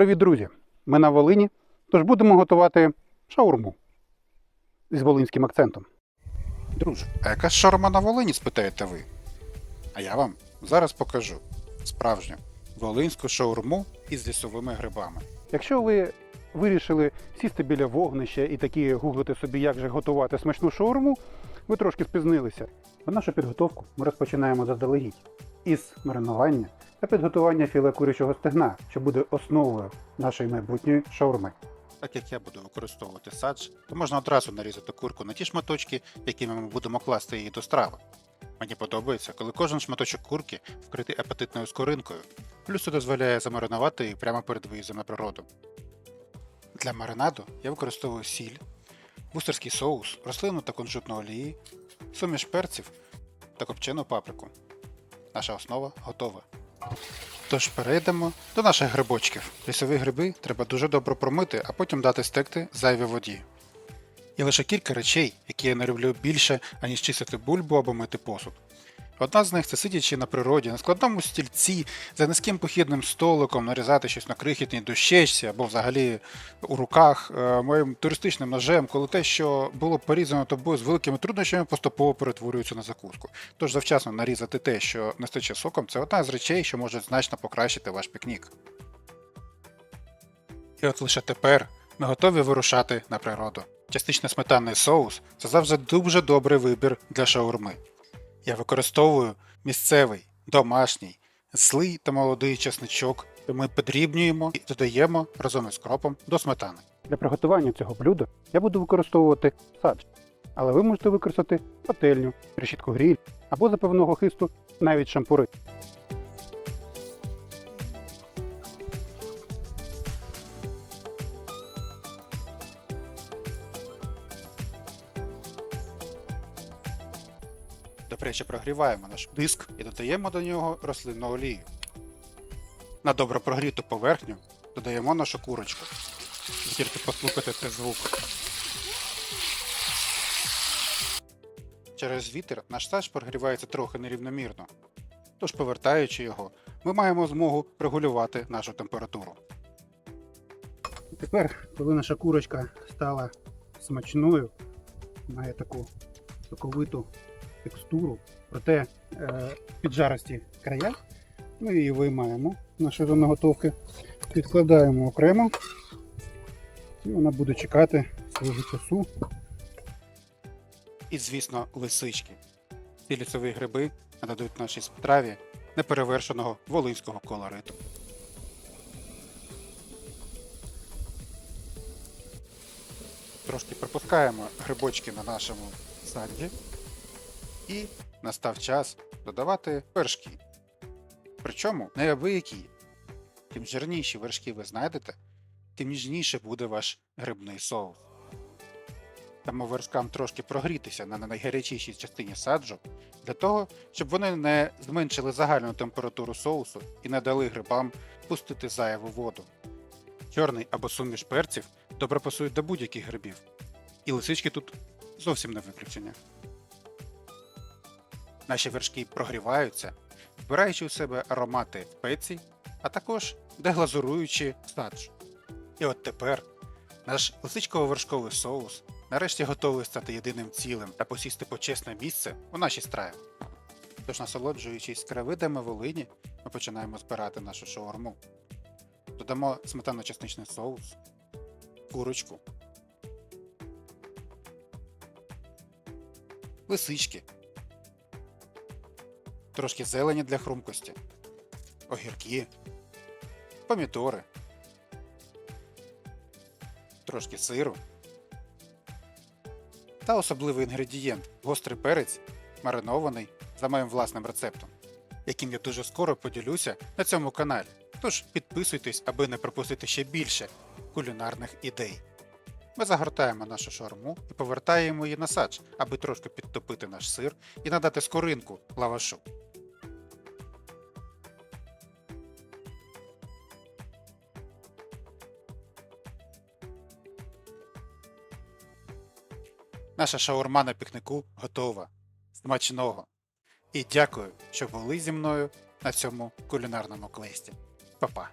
Привіт, друзі! Ми на Волині, тож будемо готувати шаурму з волинським акцентом. Друже, а яка шаурма на Волині, спитаєте ви? А я вам зараз покажу справжню волинську шаурму із лісовими грибами. Якщо ви вирішили сісти біля вогнища і такі гуглити собі, як же готувати смачну шаурму, ви трошки спізнилися. А нашу підготовку ми розпочинаємо заздалегідь із маринування та підготування філе курячого стегна, що буде основою нашої майбутньої шаурми. Так як я буду використовувати садж, то можна одразу нарізати курку на ті шматочки, якими ми будемо класти її до страви. Мені подобається, коли кожен шматочок курки вкритий апетитною скоринкою, плюс це дозволяє замаринувати її прямо перед виїздом на природу. Для маринаду я використовую сіль, бустерський соус, рослинну та кунжутну олії, суміш перців та копчену паприку. Наша основа готова. Тож перейдемо до наших грибочків. Лісові гриби треба дуже добре промити, а потім дати стекти зайвій воді. Є лише кілька речей, які я не люблю більше, аніж чистити бульбу або мити посуд. Одна з них це сидячи на природі, на складному стільці, за низьким похідним столиком, нарізати щось на крихітній дощечці або взагалі у руках е, моїм туристичним ножем, коли те, що було порізано тобою з великими труднощами, поступово перетворюється на закуску. Тож завчасно нарізати те, що не стече соком, це одна з речей, що може значно покращити ваш пікнік. І от лише тепер ми готові вирушати на природу. Частично сметанний соус це завжди дуже добрий вибір для шаурми. Я використовую місцевий, домашній, злий та молодий чесничок, і ми подрібнюємо і додаємо разом із кропом до сметани. Для приготування цього блюда я буду використовувати садж, але ви можете використати пательню, решітку гріль або за певного хисту навіть шампури. Добряче прогріваємо наш диск і додаємо до нього рослинну олію. На добре прогріту поверхню додаємо нашу курочку. Ви Тільки послухайте цей звук. Через вітер наш саж прогрівається трохи нерівномірно. Тож, повертаючи його, ми маємо змогу регулювати нашу температуру. Тепер, коли наша курочка стала смачною, має таку соковиту текстуру, проте е, піджарості края, ми її виймаємо з нашої заготовки, підкладаємо окремо, і вона буде чекати свого часу. І, звісно, лисички. Ці лісові гриби нададуть нашій страві неперевершеного волинського колориту. Трошки пропускаємо грибочки на нашому саді. І настав час додавати вершки. Причому неабиякі. Тим жирніші вершки ви знайдете, тим ніжніше буде ваш грибний соус. Тому вершкам трошки прогрітися на найгарячішій частині саджу, для того, щоб вони не зменшили загальну температуру соусу і не дали грибам пустити зайву воду. Чорний або суміш перців добре пасують до будь-яких грибів, і лисички тут зовсім не виключення. Наші вершки прогріваються, вбираючи у себе аромати спецій, а також деглазуруючи садж. І от тепер наш лисичково-вершковий соус нарешті готовий стати єдиним цілим та посісти почесне місце у нашій страві. Тож, насолоджуючись краєвидами Волині, ми починаємо збирати нашу шаурму. Додамо сметано-чесничний соус, курочку, лисички, трошки зелені для хрумкості, огірки, помідори, трошки сиру та особливий інгредієнт гострий перець, маринований за моїм власним рецептом, яким я дуже скоро поділюся на цьому каналі. Тож підписуйтесь, аби не пропустити ще більше кулінарних ідей. Ми загортаємо нашу шаурму і повертаємо її на садж, аби трошки підтопити наш сир і надати скоринку лавашу. Наша шаурма на пікнику готова. Смачного! І дякую, що були зі мною на цьому кулінарному квесті. Па-па!